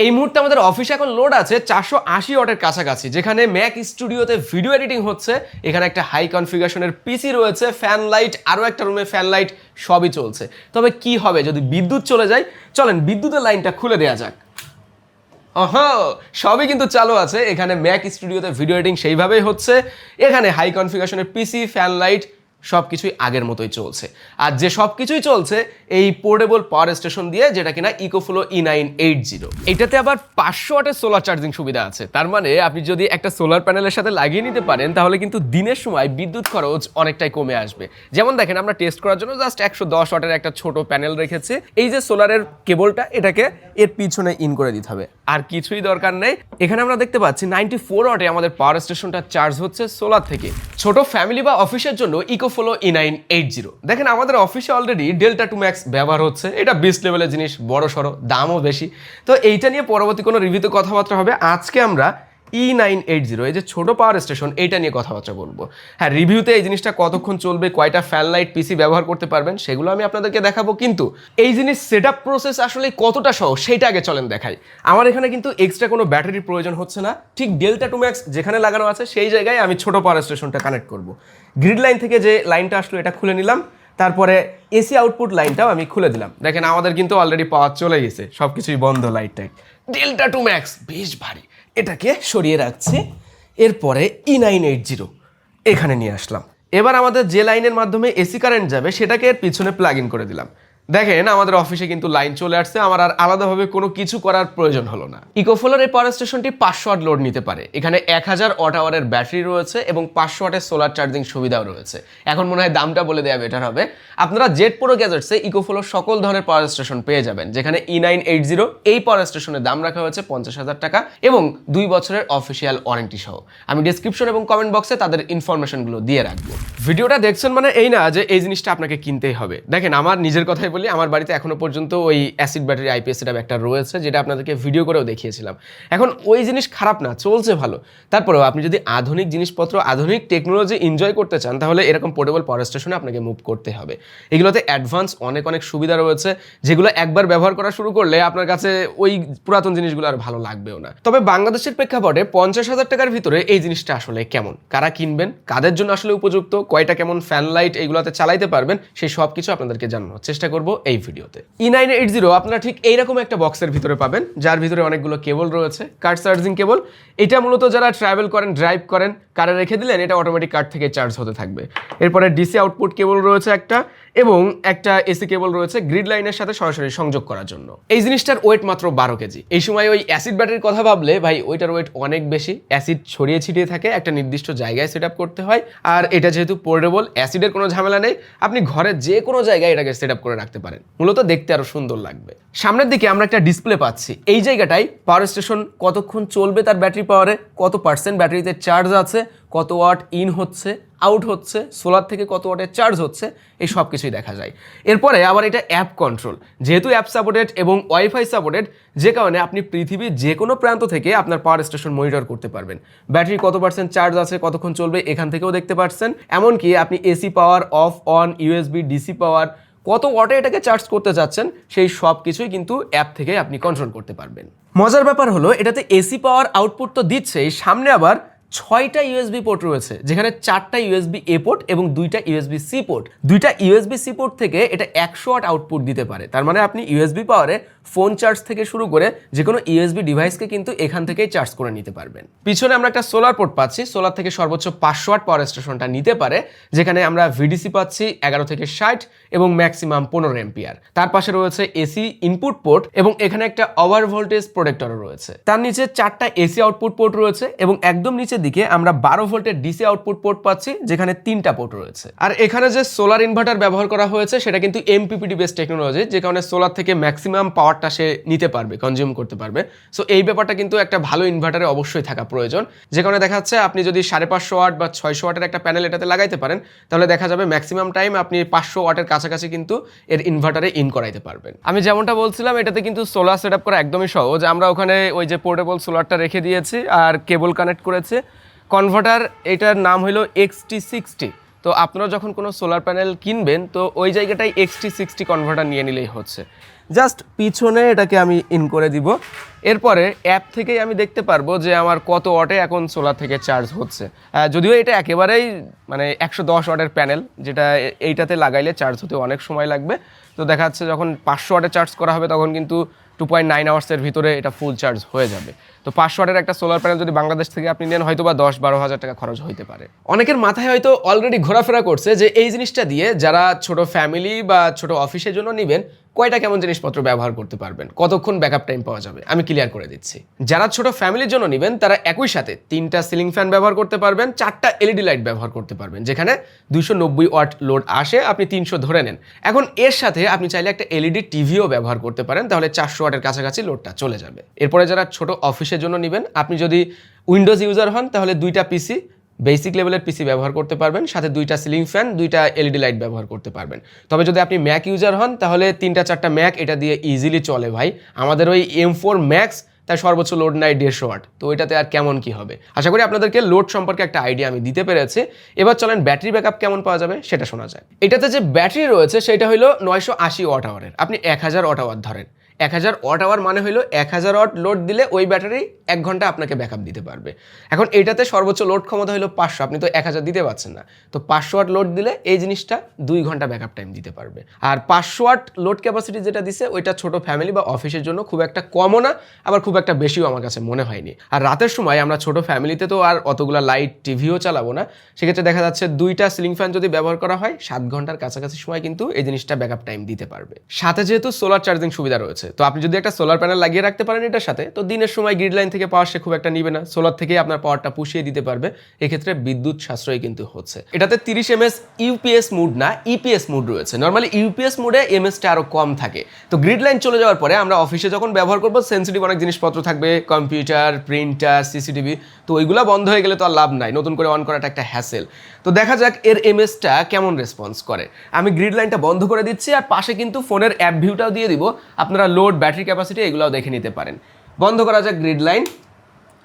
এই মুহূর্তে আমাদের অফিসে এখন লোড আছে চারশো আশি ওয়াটের কাছাকাছি, যেখানে ম্যাক স্টুডিওতে ভিডিও এডিটিং হচ্ছে। এখানে একটা হাই কনফিগারেশনের পিসি রয়েছে ফ্যান লাইট আরও একটা রুমে ফ্যান লাইট সবই চলছে। তবে কি হবে যদি বিদ্যুৎ চলে যায়? চলেন, বিদ্যুতের লাইনটা খুলে দেওয়া যাক। অহ সবই কিন্তু চালু আছে। এখানে ম্যাক স্টুডিওতে ভিডিও এডিটিং সেইভাবেই হচ্ছে। এখানে হাই কনফিগারেশনের পিসি ফ্যান লাইট সব কিছুই আগের মতোই চলছে। আর যে সব কিছুই চলছে, এই পোর্টেবল পাওয়ার স্টেশন দিয়ে যেটা কিনা EcoFlow E nine eight zero এটাতে আবার পাঁচশো ওয়াটের সোলার চার্জিং সুবিধা আছে। তার মানে আপনি যদি একটা সোলার প্যানেলের সাথে লাগিয়ে নিতে পারেন, তাহলে কিন্তু দিনের সময় বিদ্যুৎ খরচ অনেকটাই কমে আসবে। যেমন দেখেন, আমরা টেস্ট করার জন্য জাস্ট একশো দশ ওয়াটের একটা ছোট প্যানেল রেখেছি। এই যে সোলারের কেবলটা এটাকে এর পিছনে ইন করে দিতে হবে। আর কিছুই দরকার নেই। এখানে আমরা দেখতে পাচ্ছি নাইনটি ফোর ওয়াটে আমাদের পাওয়ার স্টেশনটা চার্জ হচ্ছে সোলার থেকে। ছোট ফ্যামিলি বা অফিসের জন্য EcoFlow E nine eight zero দেখেন আমাদের অফিসে অলরেডি ডেল্টা টু ম্যাক্স ব্যবহার হচ্ছে। এটা বিশ লেভেলের জিনিস, বড় সড়ো, দামও বেশি। তো এইটা নিয়ে পরবর্তী কোনো রিভিউতে কথাবার্তা হবে। আজকে আমরা ই নাইন এইট জিরো এই যে ছোটো পাওয়ার স্টেশন এইটা নিয়ে কথাবার্তা বলব। হ্যাঁ রিভিউতে এই জিনিসটা কতক্ষণ চলবে, কয়টা ফ্যান লাইট পিসি ব্যবহার করতে পারবেন, সেগুলো আমি আপনাদেরকে দেখাবো। কিন্তু এই জিনিস সেট আপ প্রসেস আসলে কতটা সহজ, সেইটা আগে চলেন দেখাই। আমার এখানে কিন্তু এক্সট্রা কোনো ব্যাটারির প্রয়োজন হচ্ছে না। ঠিক ডেল্টা টু ম্যাক্স যেখানে লাগানো আছে, সেই জায়গায় আমি ছোটো পাওয়ার স্টেশনটা কানেক্ট করব। গ্রিড লাইন থেকে যে লাইনটা আসলো, এটা খুলে নিলাম। তারপরে এসি আউটপুট লাইনটাও আমি খুলে দিলাম। দেখেন, আমাদের কিন্তু অলরেডি পাওয়ার চলে গেছে সব কিছুই বন্ধ light tight Delta two Max বেশ ভারী। এটাকে সরিয়ে রাখছি। এরপরে ই নাইন এইট জিরো এখানে নিয়ে আসলাম। এবার আমাদের যে লাইনের মাধ্যমে এসি কারেন্ট যাবে, সেটাকে এর পিছনে প্লাগ ইন করে দিলাম। দেখেন, আমাদের অফিসে কিন্তু লাইন চলে আসছে। আমার আর আলাদাভাবে কোনো কিছু করার প্রয়োজন হলো না। ইকোফোলার এই পাওয়ার স্টেশনটি পাঁচশো ওয়াট লোড নিতে পারে। এখানে এক হাজার ওয়াট আওয়ারের ব্যাটারি রয়েছে এবং পাঁচশো ওয়াটের সোলার চার্জিং সুবিধাও রয়েছে। এখন মনে হয় দামটা বলে দেওয়া বেটার হবে। আপনারা জেট প্রো গ্যাজেটসে ইকোফোলোর সকল ধরনের পাওয়ার স্টেশন পেয়ে যাবেন, যেখানে ই নাইন এইট জিরো এই পাওয়ার স্টেশনের দাম রাখা হয়েছে পঞ্চাশ হাজার টাকা এবং দুই বছরের অফিসিয়াল ওয়ারেন্টি সহ। আমি ডিসক্রিপশন এবং কমেন্ট বক্সে তাদের ইনফরমেশনগুলো দিয়ে রাখব। ভিডিওটা দেখছেন মানে এই না যে এই জিনিসটা আপনাকে কিনতেই হবে। দেখেন, আমার নিজের কথাই বলি আমার বাড়িতে এখনও পর্যন্ত ওই অ্যাসিড ব্যাটারি আইপিএস সেটা একটা রয়েছে, যেটা আপনাদেরকে ভিডিও করেও দেখিয়েছিলাম। এখন ওই জিনিস খারাপ না, চলছে ভালো। তারপরেও আপনি যদি আধুনিক জিনিসপত্র, আধুনিক টেকনোলজি এনজয় করতে চান, তাহলে এরকম পোর্টেবল পাওয়ার স্টেশনে আপনাকে মুভ করতে হবে। এগুলোতে অ্যাডভান্স অনেক অনেক সুবিধা রয়েছে, যেগুলো একবার ব্যবহার করা শুরু করলে আপনার কাছে ওই পুরাতন জিনিসগুলো আর ভালো লাগবেও না। তবে বাংলাদেশের প্রেক্ষাপটে পঞ্চাশ হাজার টাকার ভিতরে এই জিনিসটা আসলে কেমন? কারা কিনবেন? কাদের জন্য আসলে উপযুক্ত? কয়টা কেমন ফ্যান লাইট এইগুলোতে চালাইতে পারবেন? সেই সব কিছু আপনাদেরকে জানানোর চেষ্টা করব। এই ভিডিওতে। ই নাইন এইট জিরো আপনারা ঠিক এইরকম একটা বক্সের ভিতরে পাবেন, যার ভিতরে অনেকগুলো কেবল রয়েছে কার্ড চার্জিং কেবল। এটা মূলত যারা ট্রাভেল করেন ড্রাইভ করেন, কারে রেখে দিলেন, এটা অটোমেটিক কার্ড থেকে চার্জ হতে থাকবে। এরপরে ডিসি আউটপুট কেবল রয়েছে একটা এবং একটা এসি কেবল রয়েছে গ্রিড লাইনের সাথে সরাসরি সংযোগ করার জন্য। এই জিনিসটার ওয়েট মাত্র বারো কেজি। এই সময় ওই অ্যাসিড ব্যাটারির কথা ভাবলে, ভাই, ওইটার ওয়েট অনেক বেশি। অ্যাসিড ছড়িয়ে ছিটিয়ে থাকে, একটা নির্দিষ্ট জায়গায় সেট করতে হয়। আর এটা যেহেতু পোর্টেবল অ্যাসিডের কোনো ঝামেলা নেই। আপনি ঘরে যে কোনো জায়গায় এটাকে সেট করে রাখতে পারেন। মূলত দেখতে আরও সুন্দর লাগবে। সামনের দিকে আমরা একটা ডিসপ্লে পাচ্ছি। এই জায়গাটায় পাওয়ার স্টেশন কতক্ষণ চলবে তার ব্যাটারি পাওয়ারে কত পার্সেন্ট ব্যাটারিতে চার্জ আছে, কত ওয়াট ইন হচ্ছে আউট হচ্ছে সোলার থেকে কত ওয়াটের চার্জ হচ্ছে, এই সব কিছুই দেখা যায়। এরপরে আবার এটা অ্যাপ কন্ট্রোল যেহেতু অ্যাপ সাপোর্টেড এবং ওয়াইফাই সাপোর্টেড যে কারণে আপনি পৃথিবীর যে কোনো প্রান্ত থেকে আপনার পাওয়ার স্টেশন মনিটর করতে পারবেন। ব্যাটারি কত পার্সেন্ট চার্জ আছে, কতক্ষণ চলবে, এখান থেকেও দেখতে পারছেন। এমনকি আপনি AC power off on USB DC power কত ওয়াটে এটাকে চার্জ করতে চাচ্ছেন সেই সব কিছুই কিন্তু অ্যাপ থেকে আপনি কন্ট্রোল করতে পারবেন। মজার ব্যাপার হলো, এটাতে এসি পাওয়ার আউটপুট তো দিচ্ছেই সামনে আবার ছয়টা ইউএসবি পোর্ট রয়েছে, যেখানে চারটা ইউএসবি এ পোর্ট এবং দুইটা ইউএসবি সি পোর্ট দুইটা ইউএসবি সি পোর্ট থেকে এটা একশো ওয়াট আউটপুট দিতে পারে, তার মানে আপনি ইউএসবি পাওয়ারে ফোন চার্জ থেকে শুরু করে যে কোনো ইউএসবি ডিভাইসকে কিন্তু এখান থেকেই চার্জ করে নিতে পারবেন। পিছনে আমরা একটা সোলার পোর্ট পাচ্ছি, সোলার থেকে সর্বোচ্চ পাঁচশো ওয়াট পাওয়ার স্টেশনটা নিতে পারে, যেখানে আমরা ভিডিসি পাচ্ছি এগারো থেকে ষাট এবং ম্যাক্সিমাম পনেরো এম্পিয়ার তার পাশে রয়েছে এসি ইনপুট পোর্ট এবং এখানে একটা ওভার ভোল্টেজ প্রোটেক্টরও রয়েছে। তার নিচে চারটা এসি আউটপুট পোর্ট রয়েছে এবং একদম নিচের দিকে আমরা বারো ভোল্টের ডিসি আউটপুট পোর্ট পাচ্ছি, যেখানে তিনটা পোর্ট রয়েছে। আর এখানে যে সোলার ইনভার্টার ব্যবহার করা হয়েছে, সেটা কিন্তু এমপিপিডি বেস টেকনোলজি যে কারণে সোলার থেকে ম্যাক্সিমাম পাওয়ারটা সে নিতে পারবে কনজিউম করতে পারবে। সো এই ব্যাপারটা কিন্তু একটা ভালো ইনভার্টারে অবশ্যই থাকা প্রয়োজন। যে কারণে দেখা যাচ্ছে আপনি যদি সাড়ে পাঁচশো ওয়াট বা ছয়শো ওয়াটের একটা প্যানেল এটাতে লাগাইতে পারেন, তাহলে দেখা যাবে ম্যাক্সিমাম টাইম আপনি পাঁচশো ওয়াটের কাছাকাছি কিন্তু এর ইনভার্টারে ইন করাইতে পারবেন। আমি যেমনটা বলছিলাম, এটাতে কিন্তু সোলার সেট করা একদমই সহজ। আমরা ওখানে ওই যে পোর্টেবল সোলারটা রেখে দিয়েছি আর কেবল কানেক্ট করেছে। কনভার্টার এটার নাম হলো এক্সটি সিক্সটি তো আপনারা যখন কোনো সোলার প্যানেল কিনবেন, তো ওই জায়গাটায় এক্সটি সিক্সটি কনভার্টার নিয়ে নিলেই হচ্ছে। জাস্ট পিছনে এটাকে আমি ইন করে দিব। এরপরে অ্যাপ থেকেই আমি দেখতে পারব যে আমার কত ওয়াটে এখন সোলার থেকে চার্জ হচ্ছে। যদিও এটা একেবারেই মানে একশো দশ ওয়াটের প্যানেল যেটা এইটাতে লাগাইলে চার্জ হতে অনেক সময় লাগবে। তো দেখা যাচ্ছে যখন পাঁচশো ওয়াটে চার্জ করা হবে, তখন কিন্তু টু পয়েন্ট নাইন আওয়ার্সের ভিতরে এটা ফুল চার্জ হয়ে যাবে। তো পাঁচশো ওয়াটের একটা সোলার প্যানেল যদি বাংলাদেশ থেকে আপনি নেন হয়তো বা দশ বারো হাজার টাকা খরচ হইতে পারে। অনেকের মাথায় হয়তো অলরেডি ঘোরাফেরা করছে যে এই জিনিসটা দিয়ে যারা ছোট ফ্যামিলি বা ছোট অফিসের জন্য নেবেন কয়টা কেমন জিনিসপত্র ব্যবহার করতে পারবেন? কতক্ষণ ব্যাকআপ টাইম পাওয়া যাবে? আমি ক্লিয়ার করে দিচ্ছি। যারা ছোট ফ্যামিলির জন্য নেবেন, তারা একই সাথে তিনটা সিলিং ফ্যান ব্যবহার করতে পারবেন, চারটা এলইডি লাইট ব্যবহার করতে পারবেন, যেখানে দুইশো নব্বই ওয়াট লোড আসে, আপনি তিনশো ধরে নেন। এখন এর সাথে আপনি চাইলে একটা এলইডি টিভিও ব্যবহার করতে পারেন, তাহলে চারশো ওয়াটের কাছাকাছি লোডটা চলে যাবে। এরপরে যারা ছোট অফিসের জন্য নেবেন, আপনি যদি উইন্ডোজ ইউজার হন, তাহলে দুইটা পিসি বেসিক লেভেলের পিসি ব্যবহার করতে পারবেন, সাথে দুইটা সিলিং ফ্যান, দুইটা এলইডি লাইট ব্যবহার করতে পারবেন। তবে যদি আপনি ম্যাক ইউজার হন, তাহলে তিনটা চারটা ম্যাক এটা দিয়ে ইজিলি চলে ভাই। আমাদের ওই এম ফোর ম্যাক্স তার সর্বোচ্চ লোড নাই দেড়শো ওয়াট তো এটাতে আর কেমন কি হবে? আশা করি আপনাদেরকে লোড সম্পর্কে একটা আইডিয়া আমি দিতে পেরেছি। এবার চলেন ব্যাটারি ব্যাকআপ কেমন পাওয়া যাবে সেটা শোনা যায় এটাতে যে ব্যাটারি রয়েছে, সেটা হলো নয়শো আশি ওয়াট আওয়ারের আপনি এক হাজার ওয়াট আওয়ার ধরেন। এক হাজার ওয়াট আওয়ার মানে হলো এক হাজার ওয়াট লোড দিলে ওই ব্যাটারি এক ঘণ্টা আপনাকে ব্যাকআপ দিতে পারবে। এখন এটাতে সর্বোচ্চ লোড ক্ষমতা হলো পাঁচশো, আপনি তো এক হাজার দিতে পারছেন না। তো পাঁচশো ওয়াট লোড দিলে এই জিনিসটা দুই ঘণ্টা ব্যাকআপ টাইম দিতে পারবে। আর পাঁচশো ওয়াট লোড ক্যাপাসিটি যেটা দিছে, ওইটা ছোট ফ্যামিলি বা অফিসের জন্য খুব একটা কমও না, আবার খুব একটা বেশিও আমার কাছে মনে হয়নি। আর রাতের সময় আমরা ছোট ফ্যামিলিতে তো আর অতগুলা লাইট টিভিও চালাবো না। সেক্ষেত্রে দেখা যাচ্ছে দুইটা সিলিং ফ্যান যদি ব্যবহার করা হয়, সাত ঘণ্টার কাছাকাছি সময় কিন্তু এই জিনিসটা ব্যাকআপ টাইম দিতে পারবে। সাথে যেহেতু সোলার চার্জিং সুবিধা রয়েছে তো আপনি যদি একটা সোলার প্যানেল লাগিয়ে রাখতে পারেন এটার সাথে, তো দিনের সময় গ্রিড লাইন থেকে পাওয়ার সে খুব একটা নিবে না। সোলার থেকেই আপনার পাওয়ারটা পুষিয়ে দিতে পারবে। এক্ষেত্রে বিদ্যুৎ সাশ্রয় কিন্তু হচ্ছে। এটাতে তিরিশ এমএস ইউপিএস মুড না ইপিএস মুড রয়েছে। নর্মালি ইউপিএস মুডে এমএসটা আরও কম থাকে। তো গ্রিড লাইন চলে যাওয়ার পরে আমরা অফিসে যখন ব্যবহার করব সেন্সিটিভ অনেক জিনিসপত্র থাকবে কম্পিউটার প্রিন্টার সিসিটিভি তো ওইগুলো বন্ধ হয়ে গেলে তো আর লাভ নাই। নতুন করে অন করাটা একটা হ্যাসেল তো দেখা যাক এর এমএসটা কেমন রেসপন্স করে। আমি গ্রিড লাইনটা বন্ধ করে দিচ্ছি, আর পাশে কিন্তু ফোনের অ্যাপ ভিউটাও দিয়ে দিব। আপনারা লোড ব্যাটারি ক্যাপাসিটি এগুলোও দেখে নিতে পারেন। বন্ধ করা যাক গ্রিড লাইন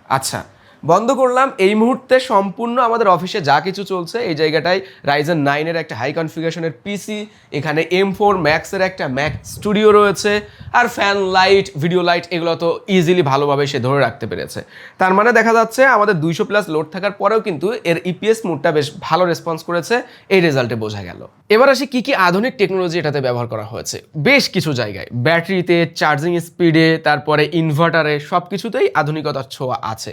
আচ্ছা বন্ধ করলাম। এই মুহূর্তে সম্পূর্ণ আমাদের অফিসে যা কিছু চলছে, এই জায়গাটায় রাইজেন নাইনের একটা হাই কনফিগারেশনের পিসি এখানে এম ফোর ম্যাক্সের একটা ম্যাক স্টুডিও রয়েছে, আর ফ্যান লাইট ভিডিও লাইট এগুলো তো ইজিলি ভালোভাবে সে ধরে রাখতে পেরেছে। তার মানে দেখা যাচ্ছে আমাদের দুইশো প্লাস লোড থাকার পরেও কিন্তু এর ইপিএস মুডটা বেশ ভালো রেসপন্স করেছে, এই রেজাল্টে বোঝা গেল। এবার আসি কি কি আধুনিক টেকনোলজি এটাতে ব্যবহার করা হয়েছে। বেশ কিছু জায়গায় ব্যাটারিতে চার্জিং স্পিডে তারপরে ইনভার্টারে সব কিছুতেই আধুনিকতার ছোঁয়া আছে।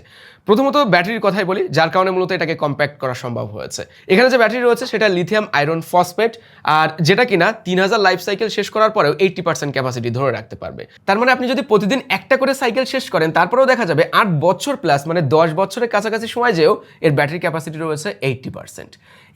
প্রথমত ব্যাটারির কথাই বলি, যার কারণে মূলত এটাকে কম্প্যাক্ট করা সম্ভব হয়েছে। এখানে যে ব্যাটারি রয়েছে, সেটা লিথিয়াম আয়রন ফসফেট আর যেটা কিনা তিন হাজার লাইফ সাইকেল শেষ করার পরেও এইটটি পার্সেন্ট ক্যাপাসিটি ধরে রাখতে পারবে। তার মানে আপনি যদি প্রতিদিন একটা করে সাইকেল শেষ করেন, তারপরেও দেখা যাবে আট বছর প্লাস মানে দশ বছরের কাছাকাছি সময় যেও এর ব্যাটারি ক্যাপাসিটি রয়েছে এইটটি পার্সেন্ট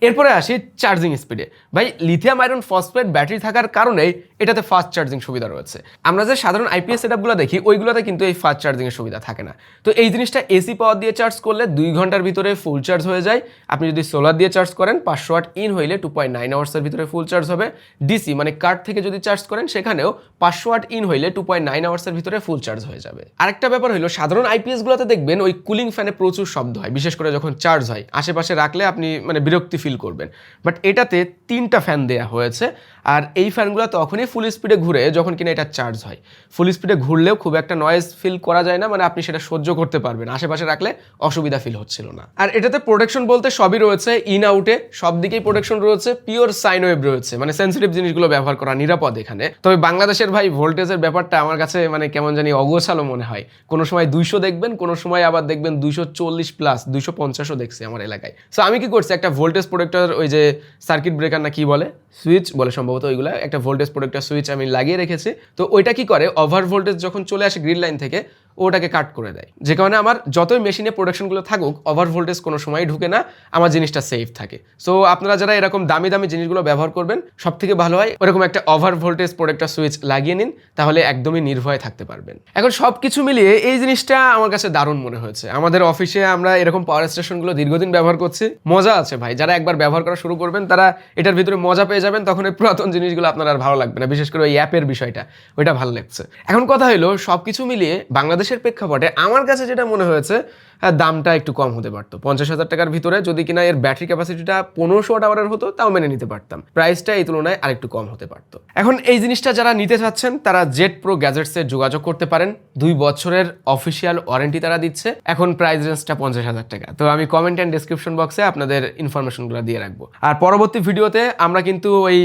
এরপরে আসি চার্জিং স্পিডে ভাই লিথিয়াম আয়রন ফসফেট ব্যাটারি থাকার কারণেই এটাতে ফাস্ট চার্জিং সুবিধা রয়েছে। আমরা যে সাধারণ আইপিএস সেটআপগুলো দেখি, ওইগুলোতে কিন্তু এই ফাস্ট চার্জিং এর সুবিধা থাকে না। তো এই জিনিসটা এসি পাওয়ার দিয়ে চার্জ করলে দুই ঘণ্টার ভিতরে ফুল চার্জ হয়ে যায়। আপনি যদি সোলার দিয়ে চার্জ করেন, পাঁচশো ওয়াট ইন হইলে টু পয়েন্ট নাইন আওয়ার্সের ভিতরে ফুল চার্জ হবে। ডিসি মানে কার্ড থেকে যদি চার্জ করেন, সেখানেও পাঁচশো ওয়াট ইন হইলে টু পয়েন্ট নাইন আওয়ার্সের ভিতরে ফুল চার্জ হয়ে যাবে। আরেকটা ব্যাপার হলো সাধারণ আইপিএসগুলোতে দেখবেন ওই কুলিং ফ্যানে প্রচুর শব্দ হয়, বিশেষ করে যখন চার্জ হয়। আশেপাশে রাখলে আপনি মানে বিরক্তি ফিল করবেন। বাট এটাতে তিনটা ফ্যান দেয়া হয়েছে, আর এই ফ্যানগুলো তখনই ফুল স্পিডে ঘুরে যখন কিনা এটা চার্জ হয়। ফুল স্পিডে ঘুরলেও খুব একটা নয়েজ ফিল করা যায় না মানে আপনি সেটা সহ্য করতে পারবেন, আশেপাশে রাখলে অসুবিধা ফিল হচ্ছিল না। আর এটাতে প্রোটেকশন বলতে সবই রয়েছে ইন আউটে সব দিকেই প্রোটেকশন রয়েছে পিওর সাইন ওয়েভ রয়েছে মানে সেন্সিটিভ জিনিসগুলো ব্যবহার করা নিরাপদ এখানে। তবে বাংলাদেশের ভাই ভোল্টেজের ব্যাপারটা আমার কাছে মানে কেমন জানি অগোছালো মনে হয়। কোনো সময় দুইশো দেখবেন, কোনো সময় আবার দেখবেন দুইশো চল্লিশ প্লাস দুইশো পঞ্চাশও দেখছি আমার এলাকায়। সো আমি কি করছি, একটা ভোল্টেজ প্রোটেক্টর ওই যে সার্কিট ব্রেকার না কি বলে? সুইচ বলে সম্ভবত ওইগুলো। একটা ভোল্টেজ প্রোডাক্টার সুইচ আমি লাগিয়ে রেখেছি। তো ওইটা কি করে? ওভার ভোল্টেজ যখন চলে আসে গ্রিন লাইন থেকে ওটাকে কাট করে দেয়। যে কারণে আমার যতই মেশিনে প্রোডাকশনগুলো থাকুক ওভার ভোল্টেজ কোনো সময় ঢুকে না, আমার জিনিসটা সেফ থাকে। সো আপনারা যারা এরকম দামি দামি জিনিসগুলো ব্যবহার করবেন সব থেকে ভালো হয় ওরকম একটা ওভার ভোল্টেজ প্রোডাক্টার সুইচ লাগিয়ে নিন, তাহলে একদমই নির্ভয়ে থাকতে পারবেন। এখন সব কিছু মিলিয়ে এই জিনিসটা আমার কাছে দারুণ মনে হয়েছে। আমাদের অফিসে আমরা এরকম পাওয়ার স্টেশনগুলো দীর্ঘদিন ব্যবহার করছি। মজা আছে ভাই, যারা একবার ব্যবহার করা শুরু করবেন, তারা এটার ভিতরে মজা পেয়ে যাবেন, তখন এই পুরাতন জিনিসগুলো আপনার আর ভালো লাগবে না, বিশেষ করে ওই অ্যাপের বিষয়টা, ওইটা ভালো লাগছে। এখন কথা হলো সব কিছু মিলিয়ে বাংলাদেশ বাংলাদেশের প্রেক্ষাপটে আমার কাছে যেটা মনে হয়েছে হ্যাঁ, দামটা একটু কম হতে পারতো। পঞ্চাশ হাজার টাকার ভিতরে যদি কিনা এর ব্যাটারি ক্যাপাসিটিটা পনেরোশো ওয়াট আওয়ারের হতো তাও মেনে নিতে পারতাম। প্রাইসটা এই তুলনায় আরেকটু কম হতে পারতো। এখন এই জিনিসটা যারা নিতে চাচ্ছেন তারা জেট প্রো গ্যাজেটসে যোগাযোগ করতে পারেন। দুই বছরের অফিসিয়াল ওয়ারেন্টি তারা দিচ্ছে। এখন প্রাইস রেঞ্জটা পঞ্চাশ হাজার টাকা। তো আমি কমেন্ট অ্যান্ড ডিসক্রিপশন বক্সে আপনাদের ইনফরমেশনগুলো দিয়ে রাখব। আর পরবর্তী ভিডিওতে আমরা কিন্তু ওই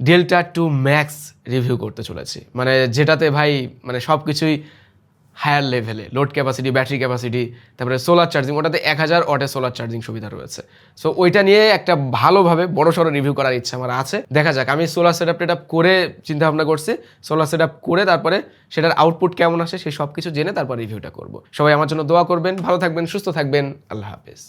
ডেল্টা টু ম্যাক্স রিভিউ করতে চলেছি। মানে যেটাতে ভাই মানে সব কিছুই হায়ার লেভেলে, লোড ক্যাপাসিটি, ব্যাটারি ক্যাপাসিটি, তারপরে সোলার চার্জিং, ওটাতে এক হাজার ওয়াটে সোলার চার্জিং সুবিধা রয়েছে। সো ওইটা নিয়ে একটা ভালোভাবে বড় সড়ো রিভিউ করার ইচ্ছা আমার আছে। দেখা যাক, আমি সোলার সেট আপ টেট করে চিন্তা ভাবনা করছি, সোলার সেট আপ করে তারপরে সেটার আউটপুট কেমন আসে সেই সব কিছু জেনে তারপর রিভিউটা করব। সবাই আমার জন্য দোয়া করবেন, ভালো থাকবেন, সুস্থ থাকবেন, আল্লাহ হাফেজ।